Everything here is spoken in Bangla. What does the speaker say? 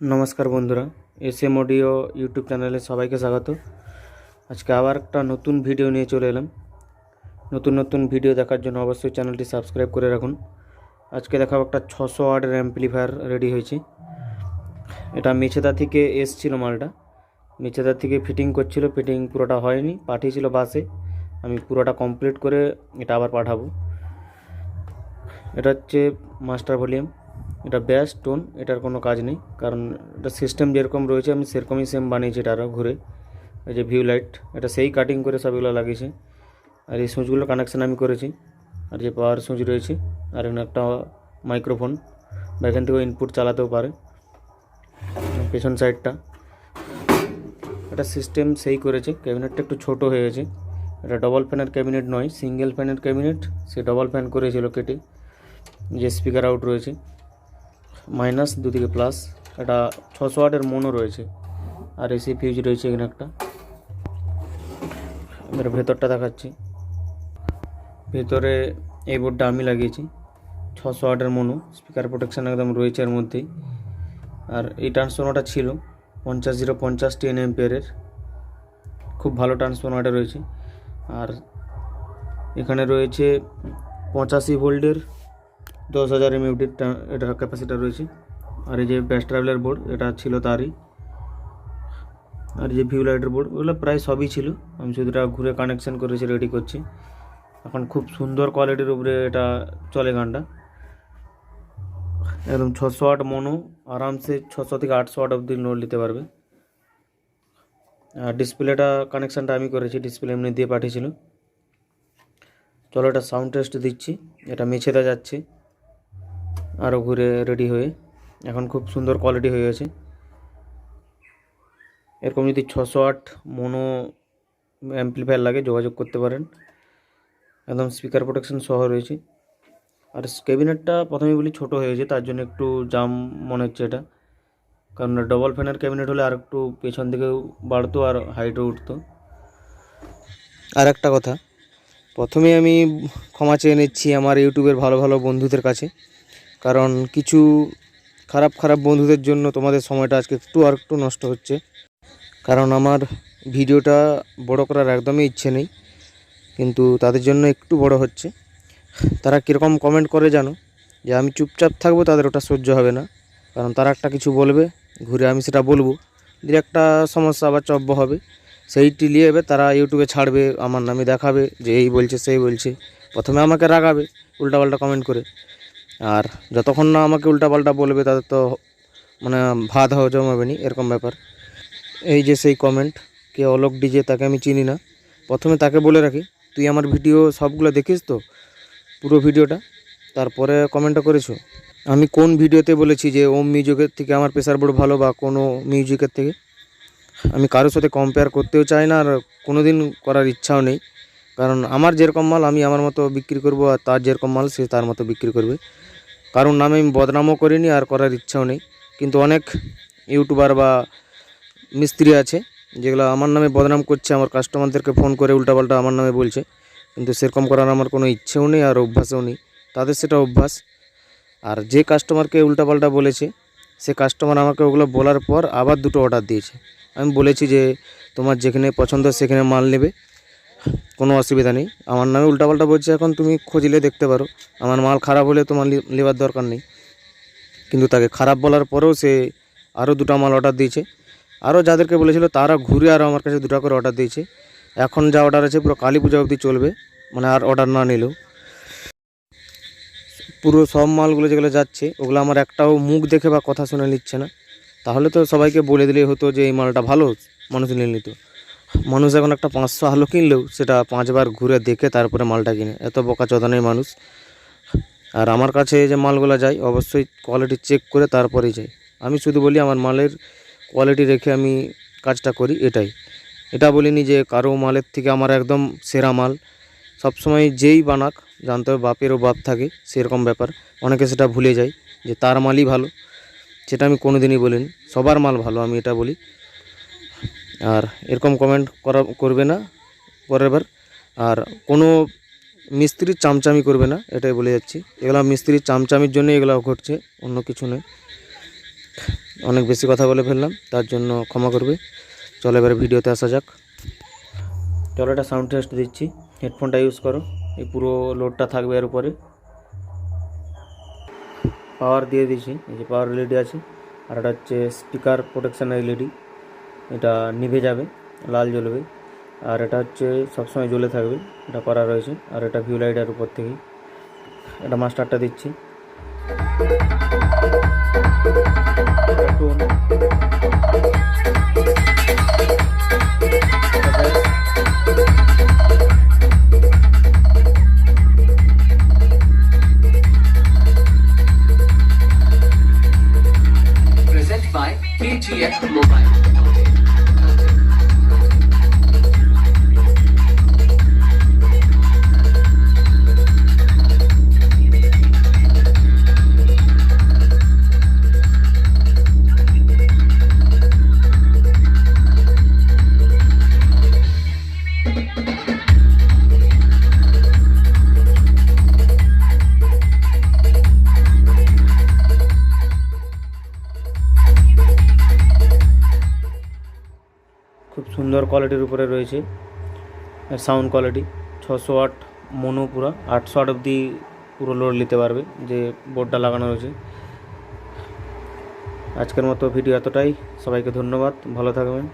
নমস্কার বন্ধুরা এস এম অডিও ইউটিউব চ্যানেলে সবাইকে স্বাগত। আজকে আবার একটা নতুন ভিডিও নিয়ে চলে এলাম। নতুন নতুন ভিডিও দেখার জন্য অবশ্যই চ্যানেলটি সাবস্ক্রাইব করে রাখুন। আজকে দেখাবো একটা ছশো ওয়াটের অ্যাম্পলিফায়ার রেডি হয়েছে। এটা মেছেদা থেকে এসছিল মালটা। মেছেদা থেকে ফিটিং করছিল, ফিটিং পুরোটা হয়নি, পাঠিয়েছিল বাসে। আমি পুরোটা কমপ্লিট করে এটা আবার পাঠাবো। এটা হচ্ছে মাস্টার ভলিউম। এটা ব্যাস টোন এটার কোনো কাজ নেই। কারণ এটা সিস্টেম যেরকম রয়েছে, আমি সেরকমই সেম বানিয়েছি এটা আরও ঘুরে। এই যে ভিউ লাইট এটা সেই কাটিং করে সবগুলো লাগিয়েছি। আর এই সুইচগুলো কানেকশান আমি করেছি। আর যে পাওয়ার সুইচ রয়েছে, আর এখানে একটা মাইক্রোফোন বা এখান থেকেও ইনপুট চালাতেও পারে। পেছন সাইডটা এটা সিস্টেম সেই করেছে। ক্যাবিনেটটা একটু ছোট হয়ে গেছে। এটা ডবল ফ্যানের ক্যাবিনেট নয় সিঙ্গেল ফ্যানের ক্যাবিনেট সে ডবল ফ্যান করেছিল কেটে। যে স্পিকার আউট রয়েছে। মাইনাস দুদিকে প্লাস। এটা ছশো ওয়াটের মনও রয়েছে। আর এসি ফিউজ রয়েছে এখানে একটা। এবার ভেতরটা দেখাচ্ছি। ভেতরে এই বোর্ডটা আমি লাগিয়েছি। ছশো ওয়াটের মনো স্পিকার প্রোটেকশন একদম রয়েছে এর মধ্যেই। আর এই ট্রান্সফর্মারটা ছিল পঞ্চাশ জিরো পঞ্চাশটি এন এম্পিয়ারের খুব ভালো ট্রান্সফর্মারটা রয়েছে। আর এখানে রয়েছে পঁচাশি ভোল্টের দশ হাজার এমএফডির এটা ক্যাপাসিটার রয়েছে। আর এই যে ব্যাস ট্রাভেলার বোর্ড এটা ছিল তারই। আর যে ভিউ লাইটের বোর্ড ওগুলো প্রায় সবই ছিল। আমি শুধু ঘুরে কানেকশন করেছি রেডি করছি। এখন খুব সুন্দর কোয়ালিটির উপরে এটা চলে গানটা। একদম ছশো আট মনো আরামসে ছশো থেকে আটশো আট অব্দি লোড নিতে পারবে। আর ডিসপ্লেটা কানেকশানটা আমি করেছি ডিসপ্লে এমনি দিয়ে পাঠিয়েছিল। চলো এটা সাউন্ড টেস্ট দিচ্ছি, এটা মেছেদা যাচ্ছে। আরও ঘুরে রেডি হয়ে এখন খুব সুন্দর কোয়ালিটি হয়ে গেছে। এরকম যদি ছশো আট মনো অ্যাম্পলিফায়ার লাগে, যোগাযোগ করতে পারেন। একদম স্পিকার প্রোটেকশন সহ রয়েছে। আর ক্যাবিনেটটা প্রথমে বলি ছোটো হয়ে গেছে, তার জন্য একটু জাম মনে হচ্ছে এটা। কারণ ডবল ফ্যানের ক্যাবিনেট হলে আর একটু পেছন দিকেও বাড়তো আর হাইটও উঠতো। আর একটা কথা প্রথমে আমি ক্ষমা চেয়ে নিচ্ছি আমার ইউটিউবের ভালো ভালো বন্ধুদের কাছে। কারণ কিছু খারাপ খারাপ বন্ধুদের জন্য তোমাদের সময়টা আজকে একটু আর একটু নষ্ট হচ্ছে। কারণ আমার ভিডিওটা বড় করার একদমই ইচ্ছে নেই, কিন্তু তাদের জন্য একটু বড় হচ্ছে। তারা কীরকম কমেন্ট করে জানো? যে আমি চুপচাপ থাকব তাদের ওটা সহ্য হবে না। কারণ তারা একটা কিছু বলবে, ঘুরে আমি সেটা বলব। দিয়ে একটা সমস্যা আবার চব্য হবে সেইটি নিয়ে এবে তারা ইউটিউবে ছাড়বে, আমার নামে দেখাবে যে এই বলছে, সেই বলছে। প্রথমে আমাকে রাগাবে, উল্টাপাল্টা কমেন্ট করে। আর যতক্ষণ না আমাকে উল্টাপাল্টা বলবে তাদের তো মানে ভাত হজম হবে নি, এরকম ব্যাপার। এই যে সেই কমেন্ট কে অলোক ডিজে তাকে আমি চিনি না। প্রথমে তাকে বলে রাখি, তুই আমার ভিডিও সবগুলো দেখিস তো? পুরো ভিডিওটা তারপরে কমেন্টটা করেছ? আমি কোন ভিডিওতে বলেছি যে, ওম মিউজিকের থেকে আমার প্রেসার বোর্ড ভালো বা কোনো মিউজিকের থেকে? আমি কারোর সাথে কম্পেয়ার করতেও চাই না, আর কোনো দিন করার ইচ্ছাও নেই। কারণ আমার যেরকম মাল আমি আমার মতো বিক্রি করব আর তার যেরকম মাল সে তার মতো বিক্রি করবে। কারণ নামে আমি বদনামও করিনি আর করার ইচ্ছাও নেই। কিন্তু অনেক ইউটিউবার বা মিস্ত্রি আছে যেগুলো আমার নামে বদনাম করছে, আমার কাস্টমারদেরকে ফোন করে উল্টাপাল্টা আমার নামে বলছে। কিন্তু সেরকম করার আমার কোনো ইচ্ছেও নেই আর অভ্যাসও নেই। তাদের সেটা অভ্যাস। আর যে কাস্টমারকে উল্টাপাল্টা বলেছে, সে কাস্টমার আমাকে ওগুলো বলার পর আবার দুটো অর্ডার দিয়েছে। আমি বলেছি যে, তোমার যেখানে পছন্দ সেখানে মাল নেবে। কোনো অসুবিধা নেই। আমার নামে উল্টাপাল্টা বলছে, এখন তুমি খুঁজলে দেখতে পারো। আমার মাল খারাপ হলে তোমার নেবার দরকার নেই। কিন্তু তাকে খারাপ বলার পরেও সে আরও দুটো মাল অর্ডার দিয়েছে। আরও যাদেরকে বলেছিল, তারা ঘুরে আরও আমার কাছে দুটো করে অর্ডার দিয়েছে। এখন যা অর্ডার আছে, পুরো কালী পূজা অবধি চলবে। মানে আর অর্ডার না নিলেও। পুরো সব মালগুলো যেগুলো যাচ্ছে, ওগুলো আমার একটাও মুখ দেখে বা কথা শুনে নিচ্ছে না। তাহলে তো সবাইকে বলে দিলেই হতো যে, এই মালটা ভালো, মানুষ নিয়ে নিত। মানুষ এখন একটা পাঁচশো আলো কিনলেও সেটা পাঁচবার ঘুরে দেখে তারপরে মালটা কিনে। এত বোকা চোদানের মানুষ। আর আমার কাছে যে মালগুলো যায়, অবশ্যই কোয়ালিটি চেক করে তারপরেই যাই আমি শুধু বলি, আমার মালের কোয়ালিটি রেখে আমি কাজটা করি, এটাই। এটা বলিনি যে কারও মালের থেকে আমার একদম সেরা মাল। সবসময় যেই বানাক, জানতে হবে বাপেরও বাপ থাকে, সেরকম ব্যাপার। অনেকে সেটা ভুলে যায় যে তার মালই ভালো। সেটা আমি কোনো দিনই বলিনি। সবার মাল ভালো, আমি এটা বলি। আর এরকম কমেন্ট করা, করবে না পরের বার। আর কোনো মিস্ত্রির চামচামি করবে না, এটাই বলে যাচ্ছি। এগুলো মিস্ত্রির চামচামির জন্য এগুলো ঘটছে, অন্য কিছু নয়। অনেক বেশি কথা বলে ফেললাম, তার জন্য ক্ষমা করবে। চলো এবারে ভিডিওতে আসা যাক। চলো এটা সাউন্ড টেস্ট দিচ্ছি হেডফোনটা ইউজ করো, এই পুরো লোডটা থাকবে এর উপরে। পাওয়ার দিয়ে দিয়েছি, এই যে পাওয়ার এলইডি আছে, আর এটা হচ্ছে স্পিকার প্রোটেকশন এলইডি এটা নিভে যাবে, লাল জ্বলবে। আর এটা হচ্ছে সবসময় জ্বলে থাকবে, এটা করা রয়েছে। আর এটা ভিউ লাইটের উপর থেকেই এটা মাস্টারটা দিচ্ছি। by Mobile. সুন্দর কোয়ালিটির উপরে রয়েছে। সাউন্ড কোয়ালিটি ছশো আট মনো পুরো, আটশো আট অবধি পুরো লোড নিতে পারবে যে বোর্ডটা লাগানো রয়েছে। আজকের মতো ভিডিও এতটাই। সবাইকে ধন্যবাদ। ভালো থাকবেন।